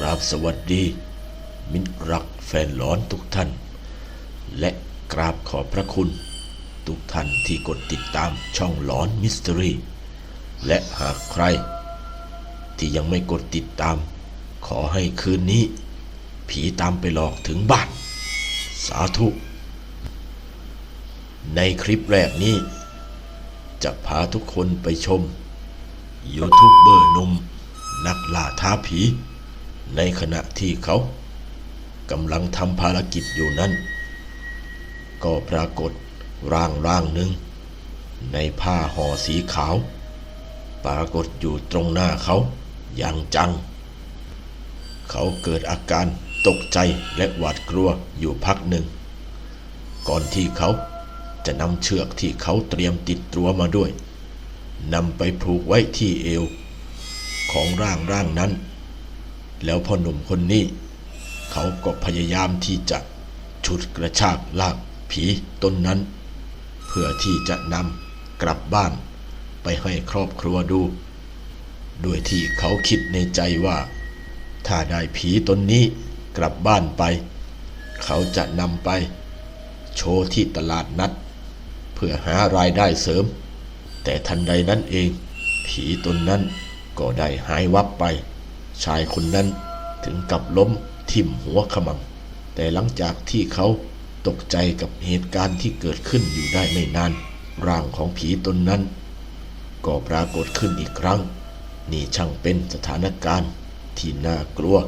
กราบสวัสดี มิตรรักแฟนหลอนทุกท่าน และกราบขอบพระคุณ ทุกท่านที่กดติดตามช่องหลอนมิสตรีและหากใคร ที่ยังไม่กดติดตาม ขอให้คืนนี้ ผีตามไปหลอกถึงบ้าน สาธุ ในคลิปแรกนี้ จะพาทุกคนไปชมยูทูบเบอร์นุ่มนักล่าท้าผี ในขณะที่เขากำลังทำภารกิจอยู่นั้น ก็ปรากฏร่างร่างหนึ่ง ในผ้าห่อสีขาว ปรากฏอยู่ตรงหน้าเขาอย่างจัง เขาเกิดอาการตกใจและหวาดกลัวอยู่พักหนึ่ง ก่อนที่เขาจะนำเชือกที่เขาเตรียมติดตัวมาด้วยนำไปผูกไว้ที่เอว ของร่างร่างนั้น แล้วพ่อหนุ่มคนนี้ เขาก็พยายามที่จะฉุดกระชากลากผีตนนั้น เพื่อที่จะนำกลับบ้านไปให้ครอบครัวดูด้วยที่เขาคิดในใจว่า ถ้าได้ผีตนนี้กลับบ้านไป เขาจะนำไป โชว์ที่ตลาดนัด เพื่อหารายได้เสริม แต่ทันใดนั้นเอง ผีตนนั้นก็ได้หายวับไป ชายคนนั้นถึงกับล้มทิ่มหัวขมังแต่หลังจากที่เขาตกใจกับเหตุการณ์ที่เกิดขึ้นอยู่ได้ไม่นาน ร่างของผีตนนั้น ก็ปรากฏขึ้นอีกครั้ง นี่ช่างเป็นสถานการณ์ที่น่ากลัว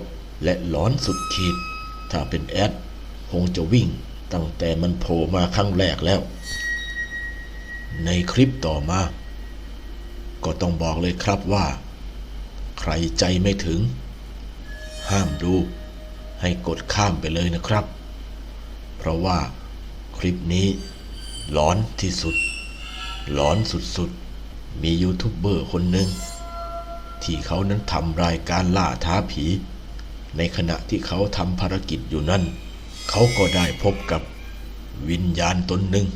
และหลอนสุดขีด ถ้าเป็นแอดคงจะวิ่งตั้งแต่มันโผล่มาครั้งแรกแล้ว ในคลิปต่อมา ก็ต้องบอกเลยครับว่า ใครใจไม่ถึง ห้ามดูให้กดข้ามไปเลยนะครับ เพราะว่าคลิปนี้หลอนที่สุด หลอนสุดๆ มียูทูบเบอร์คนหนึ่ง ที่เขานั้นทำรายการล่าท้าผี ในขณะที่เขาทำภารกิจอยู่นั้นเขาก็ได้พบกับวิญญาณตนหนึ่ง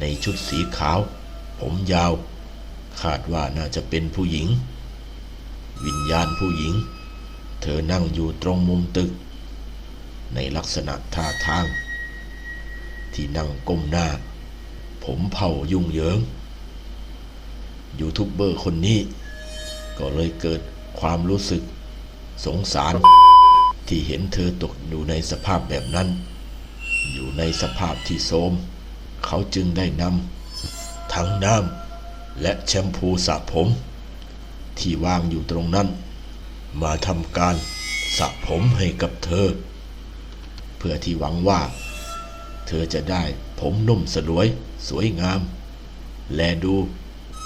ในชุดสีขาว ผมยาว คาดว่าน่าจะเป็นผู้หญิง วิญญาณผู้หญิง เธอนั่งอยู่ตรงมุมตึก ในลักษณะท่าทาง ที่นั่งก้มหน้า ผมเผายุ่งเหยิง ยูทูบเบอร์คนนี้ ก็เลยเกิดความรู้สึก สงสาร ที่เห็นเธอตกอยู่ในสภาพแบบนั้น อยู่ในสภาพที่โทมเขาจึงได้นำทั้งน้ำและแชมพูสระผม ที่วางอยู่ตรงนั้น มาทำการสระผมให้กับเธอ เพื่อที่หวังว่า เธอจะได้ผมนุ่มสลวยสวยงาม และดู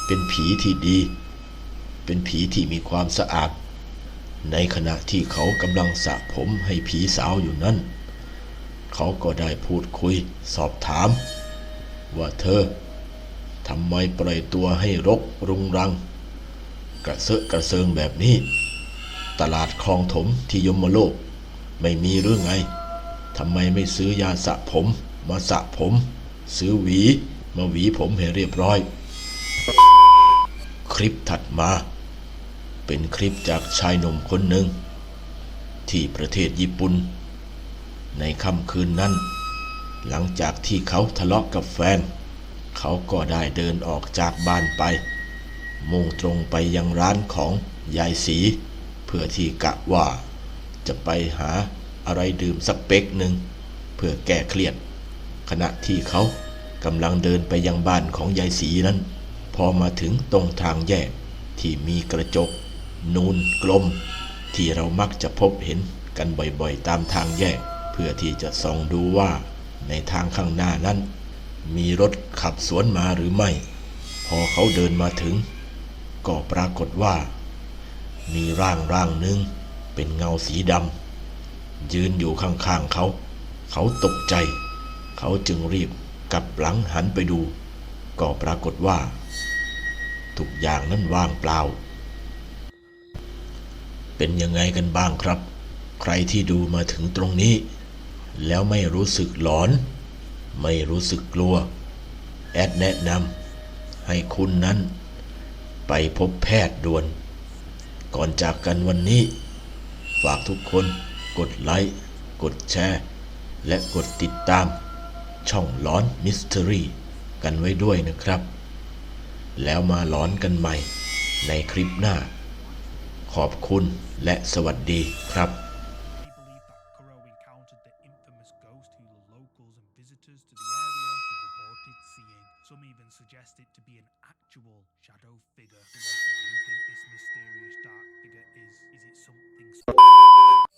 เป็นผีที่ดี เป็นผีที่มีความสะอาด ในขณะที่เขากำลังสระผมให้ผีสาวอยู่นั้น เขาก็ได้พูดคุยสอบถาม ว่าเธอทำไมปล่อยตัวให้รกรุงรัง กระเซาะกระเซิงแบบนี้ ตลาดคลองถมที่ยมโลก ไม่มีหรือไงทำไมไม่ซื้อยาสระผม มาสระผม ซื้อหวี มาหวีผมให้เรียบร้อย คลิปถัดมา เป็นคลิปจากชายหนุ่มคนหนึ่ง ที่ประเทศญี่ปุ่น ในค่ำคืนนั้น หลังจากที่เขาทะเลาะกับแฟน เขาก็ได้เดินออกจากบ้านไป มุ่งตรงไปยังร้านของยายสี เพื่อที่กะว่า จะไปหาอะไรดื่มสักเป๊กหนึ่งเพื่อแก้เครียด ขณะที่เขากำลังเดินไปยังบ้านของยายสีนั้น พอมาถึงตรงทางแยกที่มีกระจก นูนกลม ที่เรามักจะพบเห็นกันบ่อยๆ ตามทางแยก เพื่อที่จะส่องดูว่าในทางข้างหน้านั้น มีรถขับสวนมาหรือไม่ พอเขาเดินมาถึง ก็ปรากฏว่า มีร่างร่างหนึ่งเป็นเงาสีดำยืนอยู่ข้างๆเขา เขาตกใจ เขาจึงรีบกลับหลังหันไปดู ก็ปรากฏว่า ทุกอย่างนั้นว่างเปล่า เป็นยังไงกันบ้างครับ ใครที่ดูมาถึงตรงนี้ แล้วไม่รู้สึกหลอน ไม่รู้สึกกลัว แอดแนะนำให้คุณนั้น ไปพบแพทย์ด่วน ก่อนจากกันวันนี้ ฝากทุกคนกดไลค์ กดแชร์ และกดติดตาม ช่องร้อนมิสเตอรี่กันไว้ด้วยนะครับ แล้วมาร้อนกันใหม่ในคลิปหน้า ขอบคุณและสวัสดีครับ Some even suggest it to be an actual shadow figure. What do you think this mysterious dark figure is? Is it something